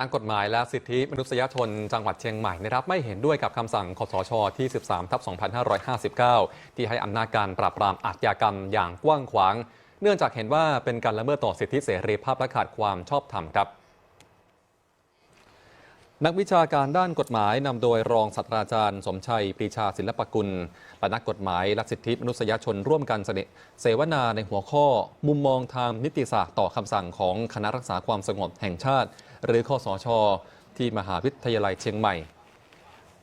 ทางกฎหมายและสิทธิมนุษยชนจังหวัดเชียงใหม่นะครับไม่เห็นด้วยกับคำสั่งคสชที่ 13 ทับ 2559 ที่ให้อำนาจการปราบปรามอาชญากรรมอย่างกว้างขวาง เนื่องจากเห็นว่าเป็นการละเมิดต่อสิทธิเสรีภาพและขาดความชอบธรรมครับ นักวิชาการด้านกฎหมายนำโดยรองศาสตราจารย์ สมชัยปรีชาศิลปกุลและนักกฎหมายและสิทธิมนุษยชนร่วมกันเสนเสวนาในหัวข้อ มุมมองทางนิติศาสตร์ต่อคำสั่งของคณะรักษาความสงบแห่งชาติ หรือคอสช ที่มหาวิทยาลัยเชียงใหม่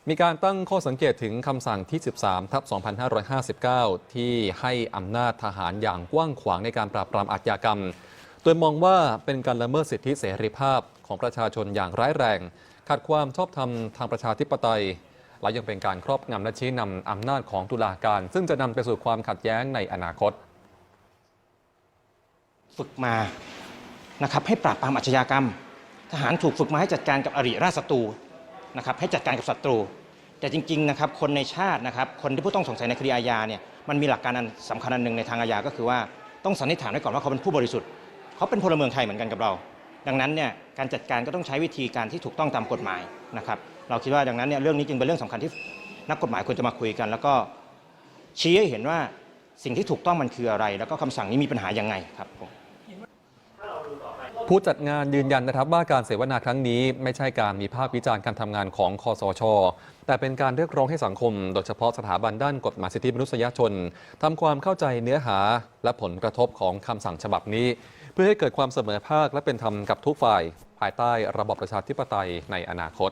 มีการตั้งข้อสังเกตถึงคำสั่งที่ 13 ทับ 2559 ที่ให้อำนาจทหารอย่างกว้างขวางในการปราบปรามอาชญากรรม โดยมองว่าเป็นการละเมิดสิทธิเสรีภาพของประชาชนอย่างร้ายแรง ขัดความชอบธรรมทางประชาธิปไตย และยังเป็นการครอบงำและชี้นำอำนาจของตุลาการ ซึ่งจะนำไปสู่ความขัดแย้งในอนาคต ฝึกมานะครับให้ปราบปรามอาชญากรรม ทหารถูกฝึกมาให้จัดการกับอริราชศัตรูนะครับให้จัดการกับศัตรู แต่จริงๆนะครับคนในชาตินะครับคนที่ผู้ต้องสงสัยในคดีอาญาเนี่ยมันมีหลักการอันสำคัญอันหนึ่งในทางอาญาก็คือว่าต้องสันนิษฐานไว้ก่อนว่าเขาเป็นผู้บริสุทธิ์เขาเป็นพลเมืองไทยเหมือนกันกับเรา ดังนั้นเนี่ยการจัดการก็ต้องใช้วิธีการที่ถูกต้องตามกฎหมายนะครับ เราคิดว่าดังนั้นเนี่ยเรื่องนี้จึงเป็นเรื่องสำคัญที่นักกฎหมายควรจะมาคุยกัน แล้วก็ชี้ให้เห็นว่าสิ่งที่ถูกต้องมันคืออะไร แล้วก็คำสั่งนี้มีปัญหายังไงครับผมผู้จัดงานยืนยันนะครับว่าการเสวนาครั้งนี้ ไม่ใช่การมีภาพวิจารณ์การทำงานของคอสช แต่เป็นการเรียกร้องให้สังคม โดยเฉพาะสถาบันด้านกฎหมายสิทธิมนุษยชนทำความเข้าใจเนื้อหาและผลกระทบของคำสั่งฉบับนี้ เพื่อให้เกิดความเสมอภาคและเป็นธรรมกับทุกฝ่าย ภายใต้ระบอบประชาธิปไตยในอนาคต